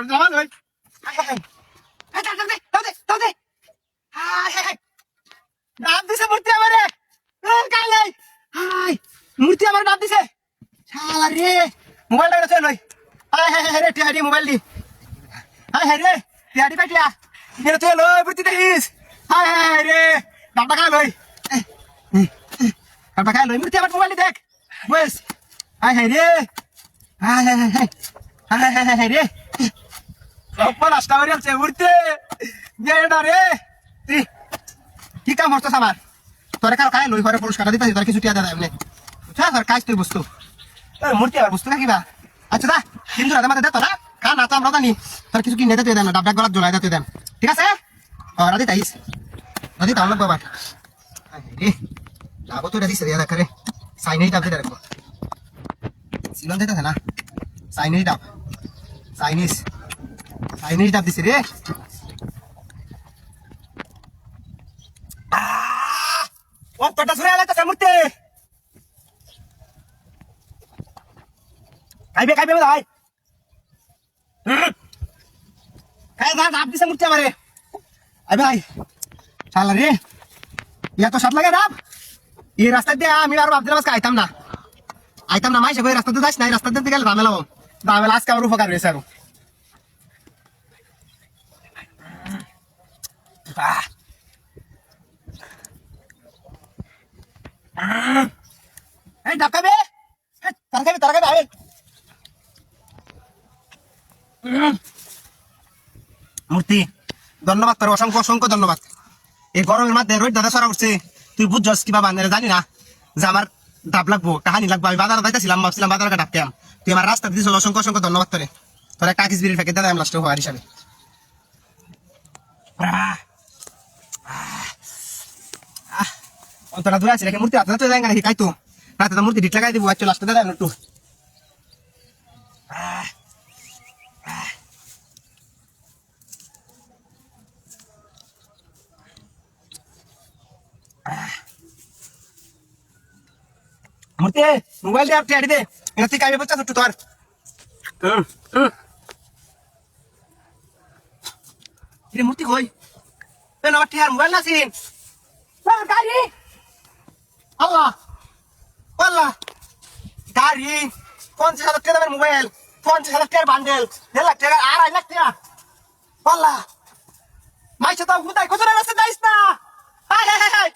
আমি জমান হই হাই হাই হাই দাও দে দাও দে দাও দে হাই হাই হাই ডাব দিছে মূর্তি আমারে। কালে হাই, মূর্তি আমার ডাব দিছে। শালা রে। মোবাইল ডাটা চল লই হাই হাই হাই মোবাইল দি। হাই হাই রে টিয়াডি পাটিয়া এর চল লই মূর্তি দেখিস হাই হাই রে, ডাবটা খাই লই? ডাবটা খাই লই? মূর্তি আমার মোবাইল দেখ। বস। হাই হাই রে। হাই হাই হাই হাই। হাই হাই সব নষ্ট আছে উড়তে। রে। কি কাম হচ্ছে আমার তোরে কারও খাই লই ঘরে পুরস্কার দিতে তোর কিছু টিয়া দেয় এমনি? হ্যাঁ স্যার কাজ তুই বস্তু মূর্তি আবার বস্তু কিবা আচ্ছা দা কিন্তু রাতে মাথা দে তোরা। খা না তো আমরা জানি। তোর কিছু কিনে দিতে দেন না ডাবডাক গলাত জোলাই দিতে দেন ঠিক আছে? রাতে তাইস রাতে তাও লাগবে আবার। লাভ তো রাতে সেরিয়া দেখা রে সাইনেই ডাবতে দেখো সিলন দিতে না। সাইনেই ডাব চাইনিজ চাইনিজ ডাব দিছে রে। ও তোটা ছুড়ে আলাদা মূর্তি? খাইবে খাইবে ভাই খাই না ডাব দিছে মূর্তি আমারে। আই ভাই, শালা রে। ইয়া তো লাগে ডাব। এই রাস্তা দিয়ে আমি আর ভাবছিলাম আজকে আইতাম না। আইতাম না, মাইসে কই রাস্তাতে যাস না, এই রাস্তাতে গেলে ঝামেলা ঝামেলা আজকে আমার উপকার হয়েছে আরও। এই ডাব খাবে তার খাবে তার খাবে আবে মূর্তি ধন্যবাদ তোর, অসংখ্য অসংখ্য ধন্যবাদ। এই গরমের মধ্যে রোদ দাদা সরা উঠছে। তুই বুঝছস কিবা বান্ধে জানি না যে আমার ডাব লাগবো, কাহানি লাগবো। আমি বাজারে যাইতেছিলাম, ভাবছিলাম বাজারে ডাব খেয়াম তুই আমার রাস্তা দিয়েছিল অসংখ্য অসংখ্য ধন্যবাদ তোরে। তোর একটা আকিস বিড়ি ফেঁকে দাদা আমি লাস্টে হওয়ার হিসাবে। আহ অন্তরা দূরে আছে রেখে মূর্তি হাতে তো যায় নাকি? কাইতো রাতে তো মূর্তি ডিট লাগাই দিব আচ্ছা লাস্টে দাদা একটু। মূর্তি, মোবাইল দে আপনি দে। এটা তুই কাইবে বলছা একটু তোর মূর্তি কই? না মোবাইল না সিন গাড়ি। আল্লাহ আল্লাহ। গাড়ি, পঞ্চাশ হাজার টাকা দামের মোবাইল, পঞ্চাশ হাজার টাকার বান্ডেল দেড় লাখ টাকা আড়াই লাখ টাকা। আল্লাহ। মাইশা তো কোথায় কোথায় রাস্তা যাইস না। হাই হাই হাই